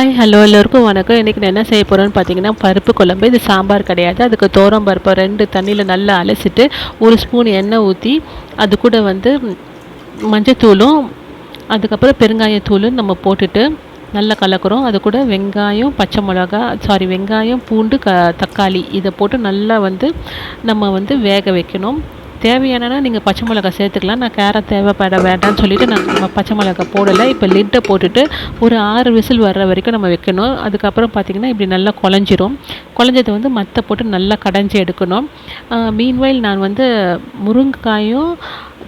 Hi hello எல்லோருக்கும் வணக்கம். இன்றைக்கி நான் என்ன செய்ய போகிறேன்னு பார்த்தீங்கன்னா பருப்பு குழம்பு. இது சாம்பார் கிடையாது. அதுக்கு தோரம் பருப்பை ரெண்டு தண்ணியில் நல்லா அலசிட்டு ஒரு ஸ்பூன் எண்ணெய் ஊற்றி அது கூட வந்து மஞ்சத்தூளும் அதுக்கப்புறம் பெருங்காயத்தூளும் நம்ம போட்டுட்டு நல்லா கலக்கிறோம். அது கூட வெங்காயம் பச்சை மிளகா சாரி வெங்காயம் பூண்டு க தக்காளி இதை போட்டு நல்லா வந்து நம்ம வந்து வேக வைக்கணும். தேவையானனா நீங்கள் பச்சை மிளகா சேர்த்துக்கலாம். நான் கேரட் தேவைப்பட வேண்டாம்னு சொல்லிவிட்டு நான் பச்சை மிளகா போடலை. இப்போ லிட்டை போட்டுட்டு ஒரு ஆறு விசில் வர்ற வரைக்கும் நம்ம வைக்கணும். அதுக்கப்புறம் பார்த்திங்கன்னா இப்படி நல்லா குழஞ்சிரும். குழஞ்சதை வந்து மற்ற போட்டு நல்லா கடைஞ்சி எடுக்கணும். மீன்வைல் நான் வந்து முருங்கைக்காயும்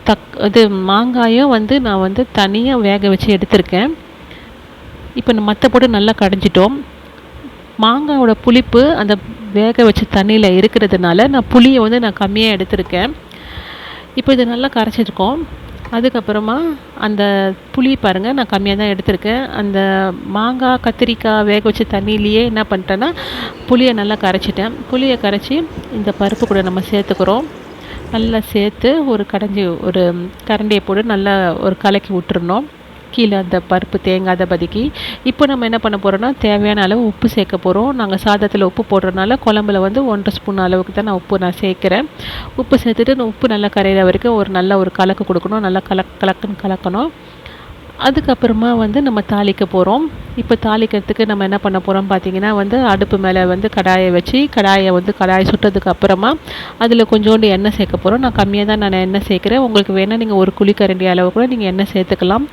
தக் இது மாங்காயும் வந்து நான் வந்து தனியாக வேக வச்சு எடுத்திருக்கேன். இப்போ மற்ற போட்டு நல்லா கடைஞ்சிட்டோம். மாங்காயோட புளிப்பு அந்த வேக வச்ச தண்ணியில் இருக்கிறதுனால நான் புளியை வந்து நான் கம்மியாக எடுத்திருக்கேன். இப்போ இது நல்லா கரைச்சிருக்கோம் அதுக்கப்புறமா அந்த புளி பாருங்கள் நான் கம்மியாக தான் எடுத்திருக்கேன். அந்த மாங்காய் கத்திரிக்காய் வேக வச்ச தண்ணியிலேயே என்ன பண்ணிட்டேன்னா புளியை நல்லா கரைச்சிட்டேன். புளியை கரைச்சி இந்த பருப்பு கூட நம்ம சேர்த்துக்கிறோம். நல்லா சேர்த்து ஒரு கடைஞ்சி ஒரு கரண்டியை போட்டு நல்லா ஒரு கலக்கி விட்டுருணும் கீழே அந்த பருப்பு தேங்காத பதுக்கி இப்போ நம்ம என்ன பண்ண போகிறோம்னா தேவையான அளவு உப்பு சேர்க்க போகிறோம் நாங்கள் சாதத்தில் உப்பு போடுறதுனால குழம்புல வந்து ஒன்றரை ஸ்பூன் அளவுக்கு தான் நான் உப்பு நான் சேர்க்குறேன். உப்பு சேர்த்துட்டு உப்பு நல்லா கரையிற வரைக்கும் ஒரு நல்ல ஒரு கலக்கு கொடுக்கணும். நல்லா கலக் கலக்குன்னு கலக்கணும். அதுக்கப்புறமா வந்து நம்ம தாளிக்க போகிறோம் இப்போ தாளிக்கிறதுக்கு நம்ம என்ன பண்ண போகிறோம் பார்த்தீங்கன்னா வந்து அடுப்பு மேலே வந்து கடாயை வச்சு கடாயை வந்து கடாயை சுட்டதுக்கு அப்புறமா அதில் கொஞ்சோண்டு எண்ணெய் சேர்க்க போகிறோம் நான் கம்மியாக தான் நான் எண்ணெய் சேர்க்குறேன். உங்களுக்கு வேணால் நீங்கள் ஒரு குழிக்கரண்டி அளவு கூட நீங்கள் எண்ணெய் சேர்த்துக்கலாம்.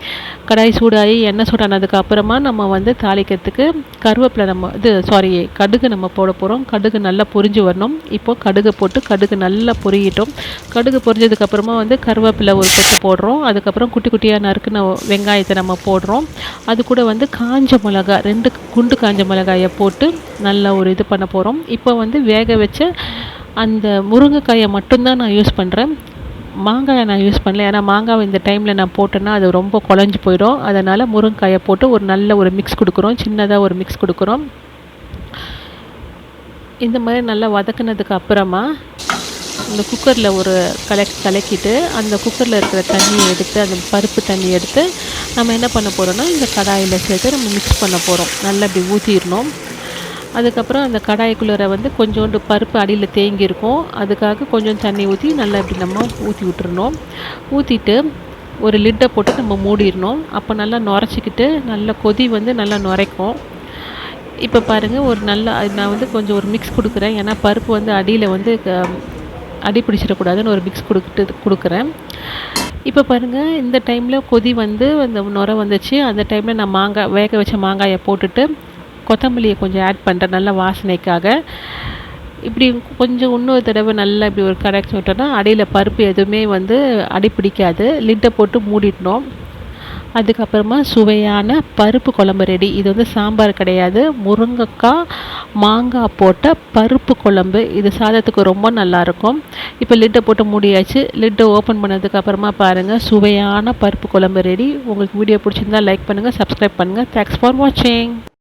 கடாய் சூடாகி எண்ணெய் சூடானதுக்கு அப்புறமா நம்ம வந்து தாளிக்கிறதுக்கு கருவேப்பிலை நம்ம இது சாரி கடுகு நம்ம போட போகிறோம் கடுகு நல்லா பொரிஞ்சு வரணும். இப்போது கடுகு போட்டு கடுகு நல்லா பொரியட்டும். கடுகு பொரிஞ்சதுக்கப்புறமா வந்து கருவேப்பிலை ஒரு கொத்து போடுறோம். அதுக்கப்புறம் குட்டி குட்டியாக நறுக்குன வெங்காயத்தை நம்ம போடுறோம். அது கூட வந்து காஞ்ச மிளகா ரெண்டு குண்டு காஞ்ச மிளகாயை போட்டு நல்லா ஒரு இது பண்ண போகிறோம் இப்போ வந்து வேக வச்ச அந்த முருங்கைக்காயை மட்டும்தான் நான் யூஸ் பண்ணுறேன் மாங்காயை நான் யூஸ் பண்ணல. ஏன்னா மாங்காய் இந்த டைமில் நான் போட்டேன்னா அது ரொம்ப குழஞ்சி போயிடும். அதனால் முருங்கைக்காயை போட்டு ஒரு நல்ல ஒரு மிக்ஸ் கொடுக்குறோம். சின்னதாக ஒரு மிக்ஸ் கொடுக்குறோம். இந்த மாதிரி நல்லா வதக்குனதுக்கு அப்புறமா இந்த குக்கரில் ஒரு கலக் கலக்கிட்டு அந்த குக்கரில் இருக்கிற தண்ணியை எடுத்து அந்த பருப்பு தண்ணி எடுத்து நம்ம என்ன பண்ண போகிறோம்னா இந்த கடாயில் சேர்த்து நம்ம மிக்ஸ் பண்ண போகிறோம் நல்லா இப்படி ஊற்றிடணும் அதுக்கப்புறம் அந்த கடாய்க்குள்ளே வந்து கொஞ்சோண்டு பருப்பு அடியில் தேங்கியிருக்கும் அதுக்காக கொஞ்சம் தண்ணி ஊற்றி நல்லா இப்படி நம்ம ஊற்றி விட்டுருணும் ஊற்றிட்டு ஒரு லிட்டை போட்டு நம்ம மூடிடணும். அப்போ நல்லா நுரைச்சிக்கிட்டு நல்லா கொதி வந்து நல்லா நுரைக்கும். இப்போ பாருங்கள் ஒரு நல்ல நான் வந்து கொஞ்சம் ஒரு மிக்ஸ் கொடுக்குறேன். ஏன்னா பருப்பு வந்து அடியில் வந்து அடி பிடிச்சிடக்கூடாதுன்னு ஒரு மிக்ஸ் கொடுத்துட்டு கொடுக்குறேன். இப்போ பாருங்கள் இந்த டைமில் கொதி வந்து அந்த நுர வந்துச்சு. அந்த டைமில் நான் மாங்காய் வேக வச்ச மாங்காயை போட்டுட்டு கொத்தமல்லியை கொஞ்சம் ஆட் பண்ணுறேன் நல்ல வாசனைக்காக. இப்படி கொஞ்சம் இன்னொரு தடவை நல்லா இப்படி ஒரு கடைச்சி விட்டோன்னா அடியில் பருப்பு எதுவுமே வந்து அடி பிடிக்காது. லிட்டை போட்டு மூடிடணும். அதுக்கப்புறமா சுவையான பருப்பு குழம்பு ரெடி இது வந்து சாம்பார் கிடையாது. முருங்கைக்காய் மாங்காய் போட்ட பருப்பு குழம்பு. இது சாதத்துக்கு ரொம்ப நல்லாயிருக்கும். இப்போ லிட்டை போட்டு மூடியாச்சு. லிட்டை ஓப்பன் பண்ணதுக்கப்புறமா பாருங்கள் சுவையான பருப்பு குழம்பு ரெடி உங்களுக்கு வீடியோ பிடிச்சிருந்தா லைக் பண்ணுங்கள் சப்ஸ்கிரைப் பண்ணுங்கள் தேங்க்ஸ் ஃபார் வாட்சிங்